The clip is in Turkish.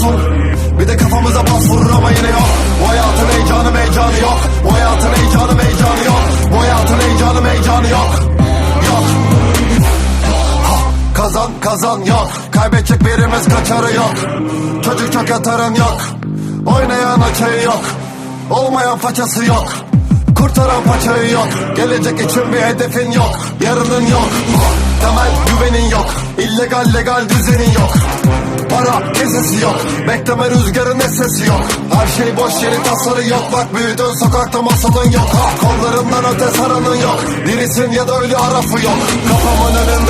tanusun Bir de kafamıza bas vurur ama yine yok. Bu hayatın heyecanı heyecanı yok. Bu hayatın heyecanı heyecanı yok. Bu hayatın heyecanı heyecanı yok. Yok. Ha, Kazan kazan yok. Kaybedecek birimiz kaçarı yok. Çocuk çok yatarın yok. Oynayan açayı yok. Olmayan façası yok. Kurtaran paçayı yok. Gelecek için bir hedefin yok. Yarının yok. Temel güvenin yok. İllegal legal düzenin yok Para kesesi yok. Bekleme rüzgarın esesi yok. Her şey boş yeri tasarı yok. Bak büyüdün sokakta masalın yok. Ha, Kollarından öte saranın yok. Dirisin ya da ölü arafı yok. Kafamın önünde